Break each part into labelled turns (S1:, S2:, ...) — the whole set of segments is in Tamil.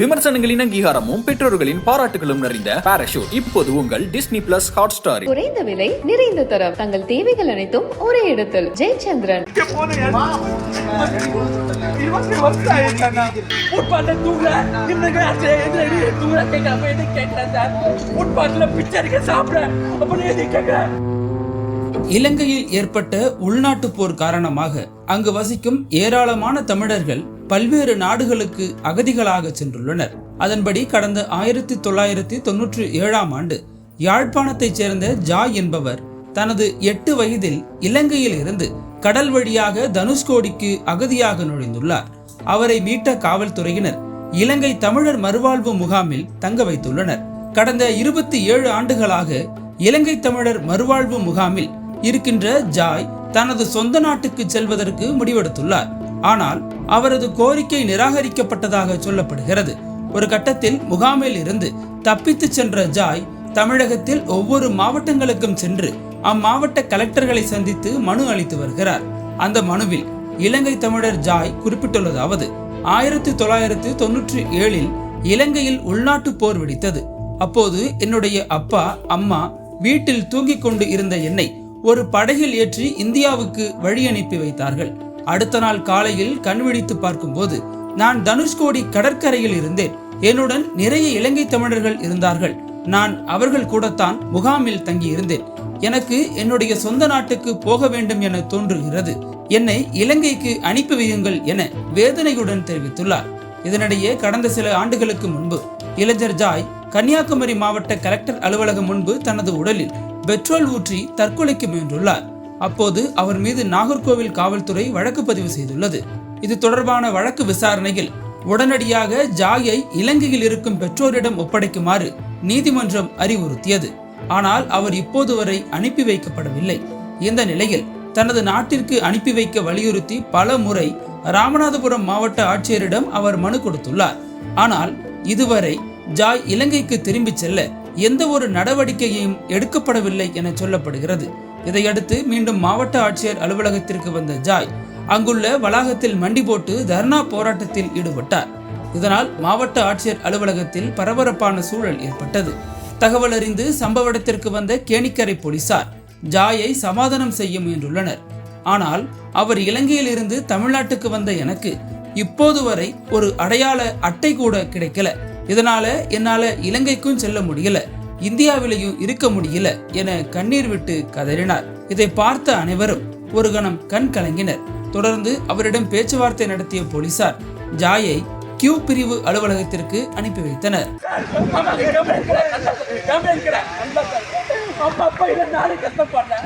S1: விமர்சனங்களின் அங்கீகாரமும் பெற்றோர்களின் பாராட்டுகளும் நிறைந்த பாராஷூட் இப்போது உங்கள் டிஸ்னி பிளஸ் ஹாட் ஸ்டாரில்
S2: குறைந்த விலை நிறைந்த தரம். தங்கள் தேவைகள் அனைத்தும் ஒரே இடத்தில். ஜெயச்சந்திரன்?
S3: இலங்கையில் ஏற்பட்ட உள்நாட்டுப் போர் காரணமாக அங்கு வசிக்கும் ஏராளமான தமிழர்கள் பல்வேறு நாடுகளுக்கு அகதிகளாக சென்றுள்ளனர். அதன்படி கடந்த ஆயிரத்தி தொள்ளாயிரத்தி தொன்னூற்றி ஏழாம் ஆண்டு யாழ்ப்பாணத்தைச் சேர்ந்த ஜாய் என்பவர் தனது எட்டு வயதில் இலங்கையில் இருந்து கடல் வழியாக தனுஷ்கோடிக்கு அகதியாக நுழைந்துள்ளார். அவரை மீட்ட காவல்துறையினர் இலங்கை தமிழர் மறுவாழ்வு முகாமில் தங்க வைத்துள்ளனர். கடந்த இருபத்தி ஏழு ஆண்டுகளாக இலங்கை தமிழர் மறுவாழ்வு முகாமில் இருக்கின்ற ஜாய் தனது சொந்த நாட்டுக்கு செல்வதற்கு முடிவெடுத்துள்ளார். ஆனால் அவரது கோரிக்கை நிராகரிக்கப்பட்டதாக சொல்லப்படுகிறது. ஒரு கட்டத்தில் முகாமில் இருந்து தப்பித்து சென்ற ஜாய் தமிழகத்தில் ஒவ்வொரு மாவட்டங்களுக்கும் சென்று அம்மாவட்ட கலெக்டர்களை சந்தித்து மனு அளித்து வருகிறார். அந்த மனுவில் இலங்கை தமிழர் ஜாய் குறிப்பிட்டுள்ளதாவது ஆயிரத்தி தொள்ளாயிரத்தி தொன்னூற்றி ஏழில் இலங்கையில் உள்நாட்டு போர் வெடித்தது. அப்போது என்னுடைய அப்பா அம்மா வீட்டில் தூங்கிக் கொண்டு இருந்த என்னை ஒரு படகில் ஏற்றி இந்தியாவுக்கு வழி அனுப்பி வைத்தார்கள். அடுத்த நாள் காலையில் கண்விழித்து பார்க்கும்போது நான் தனுஷ்கோடி கடற்கரையில் இருந்தேன். என்னுடன் நிறைய இலங்கை தமிழர்கள் இருந்தார்கள். நான் அவர்கள் கூடத்தான் முகாமில் தங்கியிருந்தேன். எனக்கு என்னுடைய சொந்த நாட்டுக்கு போக வேண்டும் என தோன்றுகிறது. என்னை இலங்கைக்கு அனுப்பி வையுங்கள் என வேதனையுடன் தெரிவித்துள்ளார். இதனிடையே கடந்த சில ஆண்டுகளுக்கு முன்பு இளைஞர் ஜாய் கன்னியாகுமரி மாவட்ட கலெக்டர் அலுவலகம் முன்பு தனது உடலில் பெட்ரோல் ஊற்றி தற்கொலைக்கு முயன்றுள்ளார். அப்போது அவர் மீது நாகர்கோவில் காவல்துறை வழக்கு பதிவு செய்துள்ளது. இது தொடர்பான வழக்கு விசாரணையில் உடனடியாக ஜாயை இலங்கையில் இருக்கும் பெற்றோரிடம் ஒப்படைக்குமாறு நீதிமன்றம் அறிவுறுத்தியது. ஆனால் அவர் இப்போது வரை அனுப்பி வைக்கப்படவில்லை. இந்த நிலையில் தனது நாட்டிற்கு அனுப்பி வைக்க வலியுறுத்தி பல முறை ராமநாதபுரம் மாவட்ட ஆட்சியரிடம் அவர் மனு கொடுத்துள்ளார். ஆனால் இதுவரை ஜாய் இலங்கைக்கு திரும்பிச் செல்ல எந்த ஒரு நடவடிக்கையும் எடுக்கப்படவில்லை என சொல்லப்படுகிறது. இதையடுத்து மீண்டும் மாவட்ட ஆட்சியர் அலுவலகத்திற்கு வந்த ஜாய் அங்குள்ள வளாகத்தில் மண்டி போட்டு தர்ணா போராட்டத்தில் ஈடுபட்டார். இதனால் மாவட்ட ஆட்சியர் அலுவலகத்தில் பரபரப்பான சூழல் ஏற்பட்டது. தகவல் அறிந்து சம்பவ இடத்திற்கு வந்த கேணிக்கரை போலீசார் ஜாயை சமாதானம் செய்ய முயன்றுள்ளனர். ஆனால் அவர் இலங்கையில் இருந்து தமிழ்நாட்டுக்கு வந்த எனக்கு இப்போது வரை ஒரு அடையாள அட்டை கூட கிடைக்கல. இதனால என்னால இலங்கைக்கும் செல்ல முடியல இந்தியாவிலையும் இருக்க முடியல என கண்ணீர் விட்டு கதறினார். இதை பார்த்த அனைவரும் ஒரு கணம் கண் கலங்கினர். தொடர்ந்து அவரிடம் பேச்சுவார்த்தை நடத்திய போலீசார் ஜாயை கியூ பிரிவு அலுவலகத்திற்கு அனுப்பி வைத்தனர்
S4: அம்மா, அப்பா இல்ல, நானும் கஷ்டப்படுறேன்.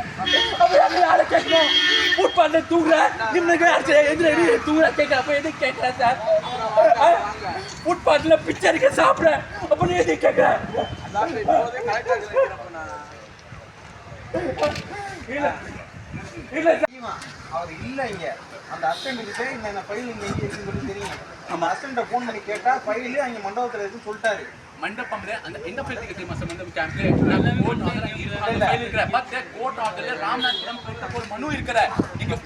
S4: அப்புறம் அந்த ஆளை கேட்கணும். ஃபுட்பால்ல தூங்குற, இவனுங்க அடிச்சு எதிரி தூங்குற கேட்கற, எதுக்கு கேட்கற சார்? ஆ? ஃபுட்பால்ல பிச்சை சாப்பிட, அப்புறம் எதுக்கு கேட்கற?
S5: அவர் இல்ல இங்க அந்த அசிஸ்டன்ட் கிட்ட இந்த ஃபைல் இங்க எங்க தெரியும் நம்ம அசிஸ்டண்ட்டை ஃபோன் பண்ணி கேட்டால் ஃபைலு அங்கே மண்டபத்தில் இருக்குன்னு சொல்லிட்டாரு.
S6: மண்டபம்ல அந்த என்ன ஃபைல் இருக்கு தெரியுமா சார்? மண்டபம் கேம்ப்ல நல்ல கோட் ஆர்டர் ஃபைல் இருக்கிற பட் கோட் ஆர்டர்ல ராம்நாத்புரம் ஒரு மனு இருக்கிற. நீங்க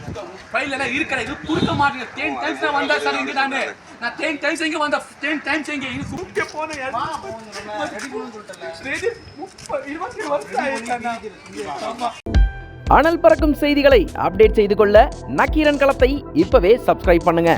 S6: ஃபைல் எல்லாம் இருக்கிற இது கொடுக்க மாட்டீங்க 10 டைம்ஸ் நான் வந்தா சார் இங்க நான். நான் 10 டைம்ஸ் இங்க வந்தா 10 டைம்ஸ் இங்க இது சுருக்க போனே
S4: வா ரெடி பண்ணு சொல்லிட்டேன் ரெடி 30 20 வருஷம் ஆயிடுச்சு
S7: அனல் பறக்கும் செய்திகளை அப்டேட் செய்து கொள்ள நக்கீரன் களத்தை இப்பவே சப்ஸ்கிரைப் பண்ணுங்க.